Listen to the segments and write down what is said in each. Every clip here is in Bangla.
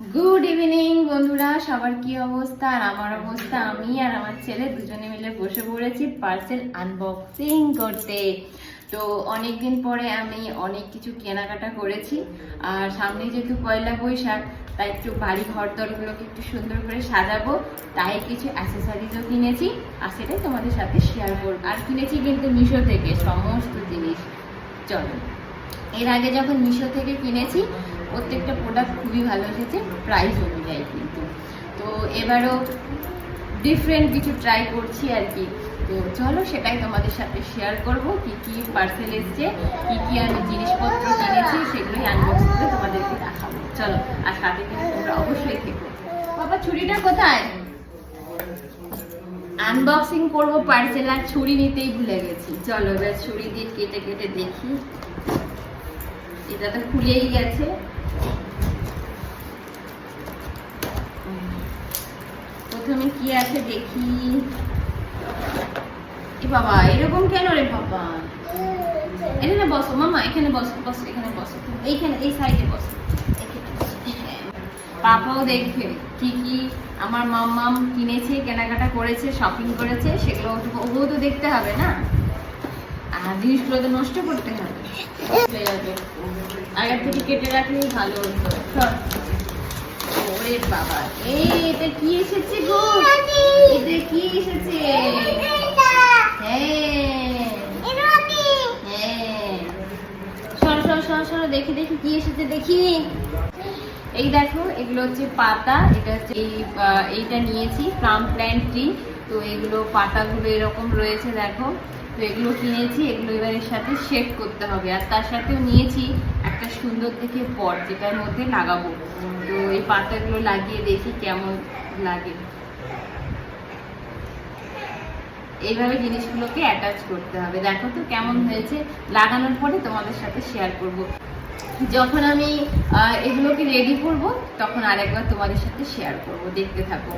গুড ইভিনিং বন্ধুরা। সবার কি অবস্থা? আর আমার অবস্থা, আমি আর আমার ছেলে দুজনে মিলে বসে পড়েছি পার্সেল আনবক্সিং করতে। তো অনেক দিন পরে আমি অনেক কিছু কেনাকাটা করেছি। আর সামনে যেহেতু পয়লা বৈশাখ, তাই একটু বাড়ি ঘর দরগুলোকে একটু সুন্দর করে সাজাবো। তাই কিছু অ্যাসেসরিজও কিনেছি, আর সেটাই তোমাদের সাথে শেয়ার করব। আর কিনেছি কিন্তু মিশো থেকে, সমস্ত জিনিস। চলো। এর আগে যখন মিশো থেকে কিনেছি প্রত্যেকটা প্রোডাক্ট খুবই ভালো এসেছে প্রাইস অনুযায়ী কিন্তু। তো এবারও ডিফারেন্ট কিছু ট্রাই করছি আর কি। তো চলো সেটাই তোমাদের সাথে শেয়ার করব, কি কি পার্সেল এসছে, কি কি আমি জিনিসপত্র কিনেছি, সেগুলোই আনবক্স করে তোমাদেরকে দেখাবো। চলো, আর সাথে কিন্তু তোমরা অবশ্যই থেকো। বাবা, ছুরিটা কোথায়? আনবক্সিং করব পার্সেল আর ছুরি নিতেই ভুলে গেছি। চলো এবার ছুরি দিয়ে কেটে কেটে দেখি। এটা তো খুলেই গেছে। প্রথমে কি আছে দেখি। এ বাবা, এরকম কেন রে বাবা? এখানে বসো, মামা, এখানে বসো বসো, এখানে বসো। এইখানে, এই সাইডে বসো। হ্যাঁ। পাপাও দেখবে কি কি আমার মাম্মাম কিনেছে, কেনাকাটা করেছে শপিং করেছে, সেগুলো ওগুলো তো দেখতে হবে না। আর জিনিসগুলো তো নষ্ট করতে হবে। আগের থেকে কেটে রাখলেই ভালো হতো। ওরে বাবা। এই এটা কি এসেছে গো? এটা কি এসেছে? হ্যাঁ। হ্যাঁ। সর সর সর সর দেখি দেখি কি এসেছে দেখি। এই দেখো এগুলো হচ্ছে পাতা এটা হচ্ছে এই এইটা নিয়েছি প্লাম প্ল্যান্ট ট্রি তো এগুলো পাতাগুলো এরকম রয়েছে দেখো। তো এগুলো কিনেছি এগুলো এবার এর সাথে শেড করতে হবে। আর তার সাথেও নিয়েছি একটা সুন্দর দেখে পট যেটার মধ্যে লাগাবো। তো এই পাতাগুলো লাগিয়ে দেখি কেমন লাগে। এইভাবে জিনিসগুলোকে অ্যাটাচ করতে হবে। দেখো তো কেমন হয়েছে। লাগানোর পরে তোমাদের সাথে শেয়ার করব। যখন আমি এগুলোকে রেডি করব, তখন আরেকবার তোমাদের সাথে শেয়ার করব। দেখতে থাকো।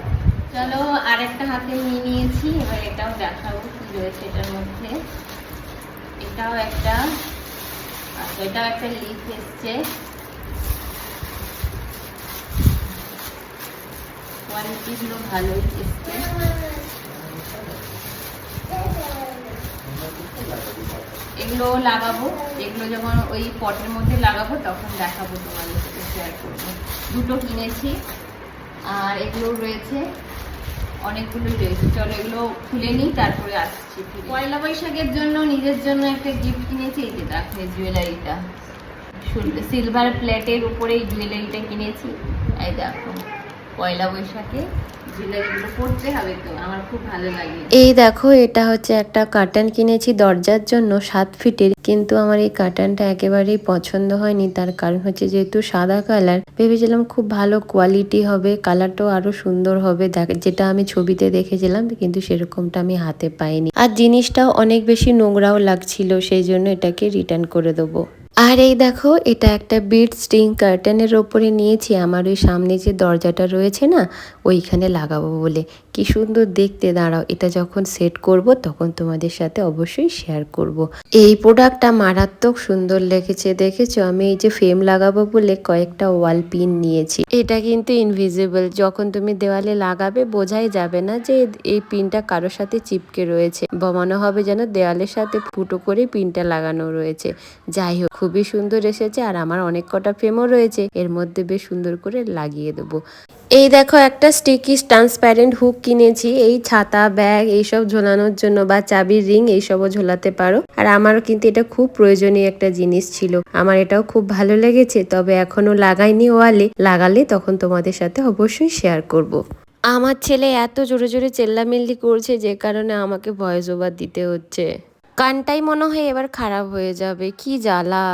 চলো আরেকটা হাতে নিয়ে নিয়েছি। এবার এটাও দেখাবো কি রয়েছে এটার মধ্যে। এটাও একটা এটাও একটা লিফ এসছে। কোয়ালিটিগুলো ভালোই এসছে। এগুলো লাগাবো। এগুলো যখন ওই পটের মধ্যে লাগাবো, তখন দেখাবো তোমাদের শেয়ার করব। দুটো কিনেছি। আর এগুলো রয়েছে অনেকগুলোই রয়েছে চলো এগুলো খুলে নিই, তারপরে আসছি পয়লা বৈশাখের জন্য নিজের জন্য একটা গিফট কিনেছি, এই যে দেখো জুয়েলারিটা সিলভার প্লেটের উপরে এই জুয়েলারিটা কিনেছি, এই দেখো। পয়লা বৈশাখে এই দেখো, এটা হচ্ছে একটা কার্টান কিনেছি দরজার জন্য, সাত ফিটের। কিন্তু আমার এই কার্টানটা একেবারেই পছন্দ হয়নি, তার কারণ হচ্ছে যেহেতু সাদা কালার। ভেবেছিলাম খুব ভালো কোয়ালিটি হবে, কালারটাও আরও সুন্দর হবে যেটা আমি ছবিতে দেখেছিলাম, কিন্তু সেরকমটা আমি হাতে পাইনি। আর জিনিসটাও অনেক বেশি নোংরাও লাগছিল, সেই জন্য এটাকে রিটার্ন করে দেবো। আর এই দেখো, এটা একটা বিট স্টিং কার্টেনের ওপরে নিয়েছি। আমার ওই সামনে যে দরজাটা রয়েছে না, ওইখানে লাগাবো বলে। কি সুন্দর দেখতে, দাঁড়াও, এটা যখন সেট করব, তখন তোমাদের সাথে অবশ্যই শেয়ার করব। এই প্রোডাক্টটা মারাত্মক সুন্দর লেগেছে, দেখেছ? আমি এই যে ফ্রেম লাগাবো বলে কয়েকটা ওয়াল পিন নিয়েছি। এটা কিন্তু ইনভিজিবল যখন তুমি দেওয়ালে লাগাবে, বোঝাই যাবে না যে এই পিনটা কারোর সাথে চিপকে রয়েছে বা মনে হবে যেন দেওয়ালের সাথে ফুটো করে পিনটা লাগানো রয়েছে। যাই হোক, খুবই সুন্দর এসেছে আর আমার অনেক কটা ফ্রেমও রয়েছে। এর মধ্যে বেশ সুন্দর করে লাগিয়ে দেবো। এই দেখো, একটা স্টিকি ট্রান্সপ্যারেন্ট হুক কিনেছি। এই ছাতা ব্যাগ এইসব ঝোলানোর জন্য বা চাবির রিং এইসবও ঝোলাতে পারো। আর আমারও কিন্তু এটা খুব প্রয়োজনীয় একটা জিনিস ছিল। আমার এটাও খুব ভালো লেগেছে, তবে এখনও লাগাইনি ওয়ালে। লাগালে তখন তোমাদের সাথে অবশ্যই শেয়ার করব। আমার ছেলে এত জোরে জোরে চেল্লামিল্লি করছে, যে কারণে আমাকে ভয়েস ওভার দিতে হচ্ছে। কানটাই মনে হয় এবার খারাপ হয়ে যাবে, কি জ্বালা।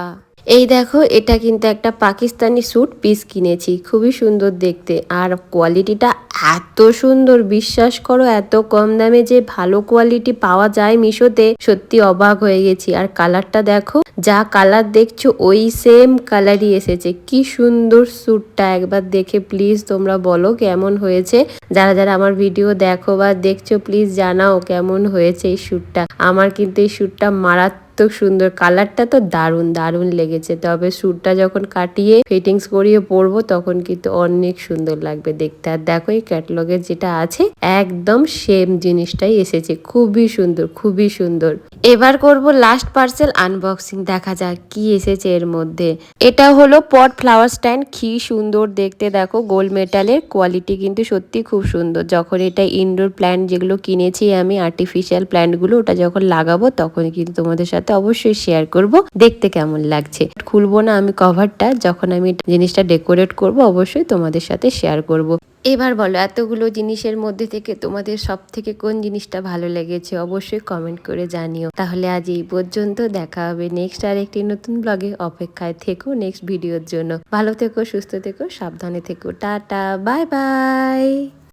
এই দেখো, এটা কিন্তু একটা পাকিস্তানি স্যুট পিস কিনেছি, খুবই সুন্দর দেখতে। আর কোয়ালিটিটা এত সুন্দর, বিশ্বাস করো, এত কম দামে যে ভালো কোয়ালিটি পাওয়া যায় মিশোতে, সত্যি অবাক হয়ে গেছি। আর কালারটা দেখো, যা কালার দেখছ, ওই সেম কালারই এসেছে। কি সুন্দর স্যুটটা, একবার দেখে প্লিজ তোমরা বলো কেমন হয়েছে। যারা যারা আমার ভিডিও দেখো বা দেখছ প্লিজ জানাও কেমন হয়েছে এই স্যুটটা। আমার কিন্তু এই স্যুটটা মারাত্মক মারাত্মক সুন্দর কালারটা তো দারুণ দারুণ লেগেছে। তবে স্যুটটা যখন কাটিয়ে ফিটিংস করিয়ে পরবো, তখন কিন্তু অনেক সুন্দর লাগবে দেখতে। আর দেখো এই ক্যাটলগের যেটা আছে, একদম সেম জিনিসটাই এসেছে। খুবই সুন্দর খুবই সুন্দর। এবার করব লাস্ট পার্সেল আনবক্সিং দেখা যাক কি এসেছে এর মধ্যে। এটা হলো পট ফ্লাওয়ার স্ট্যান্ড। কি সুন্দর দেখতে। দেখো গোল্ড মেটালের কোয়ালিটি কিন্তু সত্যি খুব সুন্দর। যখন এটা ইনডোর প্ল্যান্ট যেগুলো কিনেছি আমি আর্টিফিশিয়াল প্ল্যান্টগুলো ওটা যখন লাগাবো, তখন কিন্তু তোমাদের সাথে অবশ্যই শেয়ার করব। দেখতে কেমন লাগছে। খুলবো না আমি কভারটা যখন আমি জিনিসটা ডেকোরেট করব, অবশ্যই তোমাদের সাথে শেয়ার করব। এবার বলো, এতগুলো জিনিসের মধ্যে থেকে তোমাদের সব থেকে কোন জিনিসটা ভালো লেগেছে? অবশ্যই কমেন্ট করে জানিও। তাহলে আজ এই পর্যন্ত, দেখা হবে নেক্সট আর একটি নতুন ব্লগে অপেক্ষায় থেকো নেক্সট ভিডিওর জন্য। ভালো থেকো, সুস্থ থেকো, সাবধানে থেকো। Tata bye bye